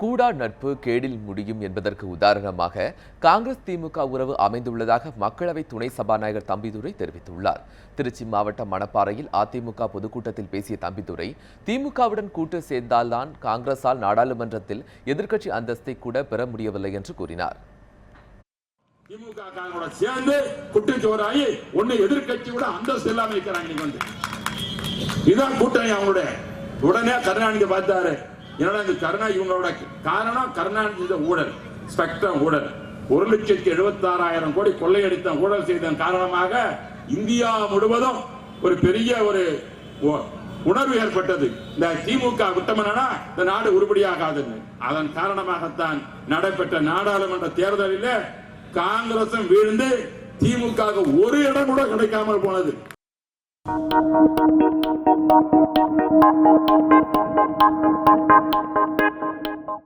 கூடா நட்பு கேடில் முடியும் என்பதற்கு உதாரணமாக காங்கிரஸ் திமுக உறவு அமைந்துள்ளதாக மக்களவை துணை சபாநாயகர் தம்பிதுரை தெரிவித்துள்ளார். திருச்சி மாவட்டம் மணப்பாறையில் அதிமுக பொதுக்கூட்டத்தில் பேசிய தம்பிதுரை திமுகவுடன் கூட்டு சேர்ந்தால்தான் காங்கிரசால் நாடாளுமன்றத்தில் எதிர்க்கட்சி அந்தஸ்தை கூட பெற முடியவில்லை என்று கூறினார். திமுக சேர்ந்து குட்டிச்சோறாகி ஒன்னு எதிர்க்கட்சி கூட அந்தஸ்து இல்லாம இருக்கிறாங்க இதுதான் கூட்டணி அவங்களுடைய. உடனே கருணாநிதி பார்த்தாரு. என்னடா இந்த கருணா இவங்களோட காரணம் கருணாநிதி ஊழல் ஸ்பெக்ட்ரம் ஊழல். ஒரு லட்சத்தி எழுபத்தாறாயிரம் கோடி கொள்ளையடித்த ஊழல் செய்ததன் காரணமாக இந்தியா முழுவதும் ஒரு பெரிய ஒரு உணர்வு ஏற்பட்டது. இந்த திமுக விட்டமனா இந்த நாடு உருப்படியாகாதுன்னு. அதன் காரணமாகத்தான் நடைபெற்ற நாடாளுமன்ற தேர்தலில் காங்கிரசும் வீழ்ந்து திமுக ஒரு இடம் கூட கிடைக்காமல் போனது. Thank you.